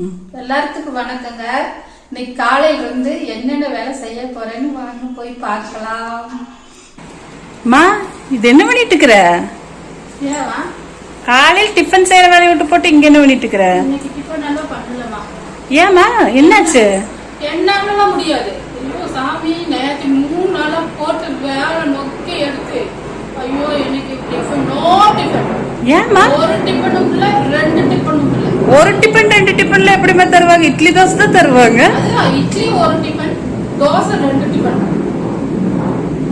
எல்லாத்துக்கும் வணக்கங்க. இன்னைக்கு காலையில இருந்து என்னென்ன வேலை செய்ய போறேன்னு வாங்க போய் பார்க்கலாம். மா இது என்ன பண்ணிட்டு இருக்கிற? காலையில் டிஃபன் செய்யற வேலையை விட்டு போட்டு இங்க என்ன பண்ணிட்டு இருக்கிற? ஏமா என்னாச்சு? என்னால முடியாது. ஐயோ சாமி நேற்று மூணு நாளா போட்டு வேலை நொக்கி எடுத்து. ஐயோ எனக்கு டிஃபன் நோ டிஃபன் ஏமா ஒரு டிஃபனும் இல்ல ரெண்டு ஒரு டிஃபன் ரெண்டு டிஃபன்ல எப்படிமா தருவாங்க? இட்லி தோசை தான் தருவாங்க. இட்லி ஒரு டிஃபன் தோசை ரெண்டு டிஃபன்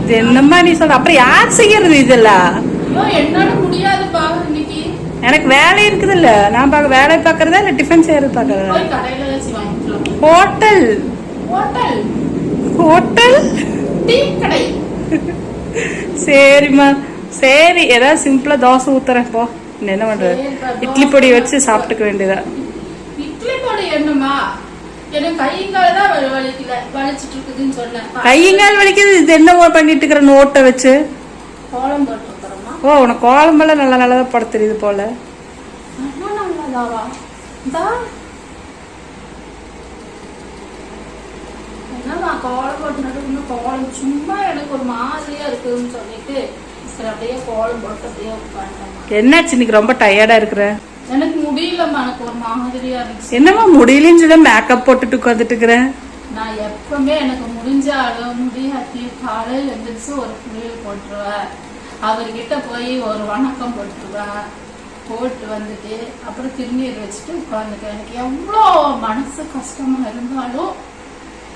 இது என்னம்மா நீ சொல்ற? அப்புறம் யார் செய்யறது இதெல்லாம்? என்னால முடியாதுப்பா இன்னைக்கு. எனக்கு வேலை இருக்குதுல்ல. நான் பார்க்க வேலை பார்க்கறதா இல்ல டிஃபன் செய்யறது வாங்கிக்கலாம் ஹோட்டல். ஹோட்டல். ஹோட்டல்? டீ கடை. சரிம்மா. சரி ஏதாவது சிம்பிளா தோசை ஊத்துறேன் போ. என்ன பண்றது இட்லி பொடி வச்சு சாப்பிட்டுக்க வேண்டியதா? இட்லி பொடி என்னமா தான் கையங்கால் வலிக்குது இது என்ன பண்ணிட்டு இருக்கிற நோட்டை வச்சு? ஓ உனக்கு கோலம்பெல்லாம் நல்லா நல்லதா போட தெரியுது போல. என்னம்மா கோலம் போட்டுனது இன்னும் கோலம் சும்மா எனக்கு ஒரு மாதிரியா இருக்குதுன்னு சொல்லிட்டு. சரி அப்படியே கோலம் போட்டு அப்படியே உட்காந்துட்டேம்மா என்னாச்சு? இன்னைக்கு ரொம்ப டயர்டா இருக்கிற? எனக்கு முடியலம்மா. எனக்கு ஒரு மாதிரியா இருந்துச்சு. என்னம்மா முடியலன்னு சொல்லி மேக்கப் போட்டுட்டு உட்காந்துட்டு இருக்கிற? நான் எப்பவுமே எனக்கு முடிஞ்சாலும் முடியாட்டி காலையில எழுந்திரிச்சு ஒரு குளியல் போட்டுருவேன். அவர்கிட்ட போய் ஒரு வணக்கம் போட்டுருவேன். போட்டு வந்துட்டு அப்புறம் திருநீர் வச்சுட்டு உட்காந்துட்டேன் எனக்கு எவ்வளோ மனசு கஷ்டமா இருந்தாலும்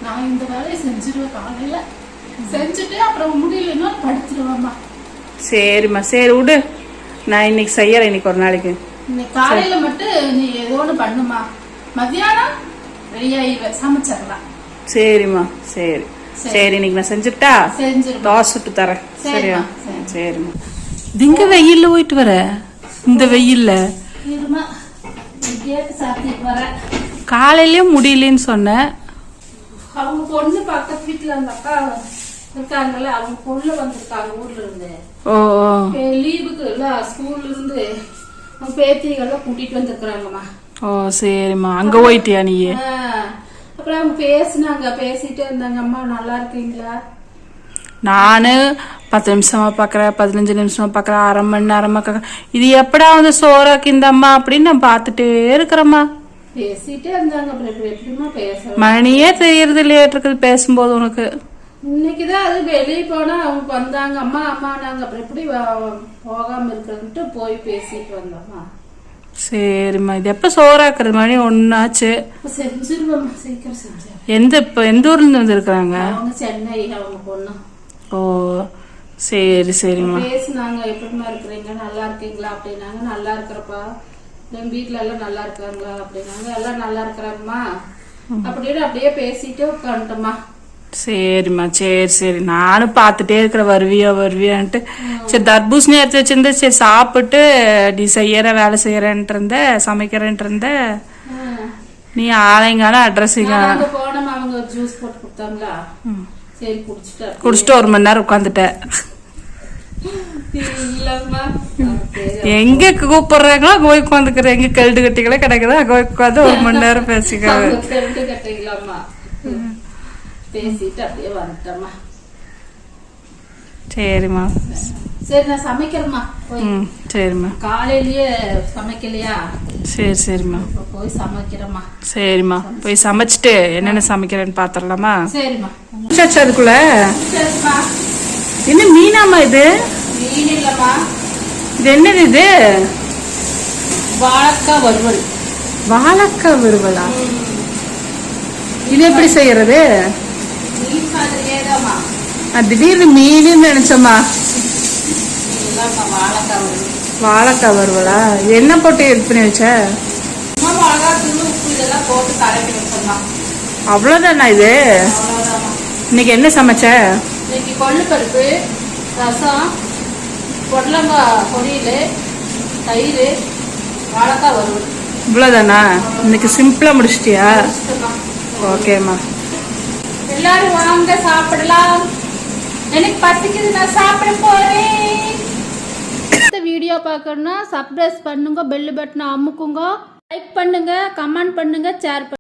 நான் இந்த வேலையை செஞ்சிருவேன் காலையில. செஞ்சுட்டு அப்புறம் முடியலன்னா படுத்துருவேம்மா. சரிம்மா சரி விடு. நான் இன்னைக்கு செய்யறேன் இன்னைக்கு ஒரு நாளைக்கு. இன்னைக்கு காலையில மட்டும் நீ ஏதோ ஒன்று பண்ணுமா? மத்தியானம் சமைச்சிடலாம். சரிம்மா சரி. சரி. இன்னைக்கு நான் செஞ்சுட்டா? தோசை சுட்டு தரேன். சரியா? சரி. சரிம்மா. திங்க வெயில்ல போயிட்டு வர. இந்த வெயில்ல. இருமா கேட்டு சாப்பிட்டு வரேன் காலையிலயே முடியலன்னு சொன்னேன் அவங்க பொண்ணு பக்கத்து வீட்டுல அந்த அக்கா இருக்காங்கல்ல அவங்க பொண்ணு வந்திருக்காங்க ஊர்ல இருந்து. லீவுக்கு இல்ல ஸ்கூல்ல இருந்து அவங்க பேத்திகள்லாம் கூட்டிட்டு வந்திருக்கிறாங்கம்மா. ஓ சரிம்மா. அங்க போயிட்டியா நீ? அப்புறம் அவங்க பேசுனாங்க பேசிட்டு இருந்தாங்க. அம்மா நல்லா இருக்கீங்களா? நானு பத்து நிமிஷமா பாக்குறேன் பதினஞ்சு நிமிஷமா பாக்குறேன் அரை மணி நேரமா பாக்குறேன். இது எப்படா வந்து சோறாக்கு இந்த அம்மா அப்படின்னு நான் பார்த்துட்டே இருக்கிறேம்மா. பேசிட்டே இருந்தாங்க. மணியே தெரியறது இல்லையா இருக்குது பேசும்போது உனக்கு. இன்னைக்குதான் அது வெளியே போனா அவங்க வந்தாங்க அம்மா அம்மா நாங்க அப்புறம் எப்படி வ- போகாம இருக்கிறதுன்ட்டு போய் பேசிட்டு வந்தோம்மா சரிம்மா இது எப்ப சோறாக்குறது? மணி ஒன்னாச்சு செஞ்சிருவோம்மா சீக்கிரம் செஞ்சிருவோம் எந்த இப்ப எந்த ஊர்ல இருந்து வந்திருக்கிறாங்க? அவங்க சென்னை அவங்க பொண்ணு. ஓ சரி சரிம்மா. பேசுனாங்க எப்படிமா இருக்கிறீங்க? நல்லா இருக்கீங்களா? அப்படின்னாங்க நல்லா இருக்கிறப்பா. என் வீட்ல எல்லாம் நல்லா இருக்காங்களா? அப்படின்னாங்க எல்லாம் நல்லா இருக்கிறாங்கம்மா. அப்படின்னு அப்படியே பேசிட்டு உட்காந்துட்டோம்மா. சரிம்மா சரி சரி. நானும் பார்த்துட்டே இருக்கிற வருவியா வருவியான்ட்டு. சரி தர்பூசணி எடுத்து வச்சிருந்தேன். சரி சாப்பிட்டு நீ செய்யற வேலை செய்யறேன்ட்டு இருந்த சமைக்கிறேன்ட்டு இருந்த. நீ ஆளைங்கான அட்ரஸிங்க நான் அங்க போனோம் அவங்க ஜூஸ் போட்டு கொடுத்தாங்களா? சரி குடிச்சிட்டேன் குடிச்சிட்டு ஒரு மணி நேரம் உட்காந்துட்டேன். எங்க கூப்பிடுறாங்களோ அங்க போய் உட்காந்துக்கிறேன். எங்க கழுடு கட்டிகளே கிடைக்குதோ அங்க போய் உட்காந்து ஒரு மணி நேரம் கட்டிக்கலாமா பேசிட்டு அப்படியே வந்துட்டோம்மா சரிம்மா. சரி நான் சமைக்கிறேம்மா. போய் ம் சரிம்மா. காலையிலயே சமைக்கலையா? சரி சரிம்மா. போய் சமைக்கிறேம்மா. சரிம்மா. போய் சமைச்சிட்டு என்னென்ன சமைக்கிறேன்னு பாத்திரலாமா? சரிம்மா. சச்சு அதுக்குள்ள? என்ன மீனாமா இது? மீன் இல்லம்மா. இது என்னது இது? வாழைக்காய் வறுவல். வாழைக்காய் விருவலா இது எப்படி செய்யறது மீன் மாதிரியே தான்மா நான் திடீர்னு மீன்னு நினைச்சம்மா. வாழைக்காய் இது என்ன போட்டு இது பண்ணி வச்ச? அவ்வளவுதானா இது? இன்னைக்கு என்ன சமைச்ச? இன்னைக்கு கொள்ளு பருப்பு ரசம் பொடலங்காய் பொரியல் தயிர் வாழைக்காய் வறுவல். இவ்வளவுதானா? இன்னைக்கு சிம்பிளா முடிச்சிட்டியா. ஓகேம்மா. எல்லாரும் வாங்க சாப்பிடலாம். எனக்கு பசிக்குது நான் சாப்பிட போறேன். வீடியோ பார்க்கணும்னா சப்ஸ்கிரைப் பண்ணுங்க பெல் பட்டனை அமுக்குங்க. லைக் பண்ணுங்க கமெண்ட் பண்ணுங்க ஷேர் பண்ணுங்க.